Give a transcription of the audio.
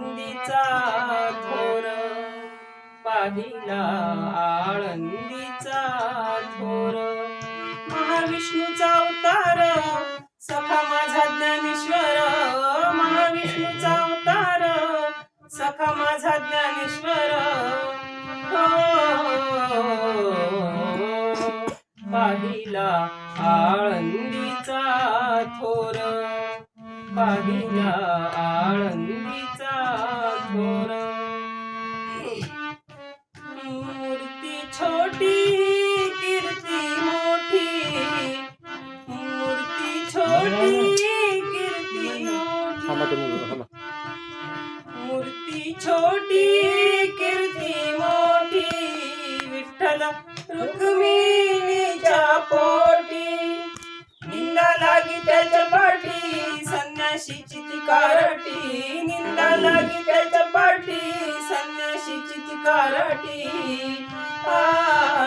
आळंदीचा थोर पाहिला आळंदीचा थोर. महाविष्णूचा अवतार सखा माझा ज्ञानेश्वर. महाविष्णूचा अवतार सखा माझा ज्ञानेश्वर. हो, पाहिला आळंदीचा थोर पाहिला आळंदीचा छोटी कीर्ती मोठी मूर्ती छोटी कीर्ती मोठी. मूर्ती छोटी कीर्ती मोठी विठ्ठल रुक्मिणीच्या पोटी. निंदा लागी त्याच्या पाठी संन्याशीची ती कारटी. निंदा लागी त्याच्या कारटी आ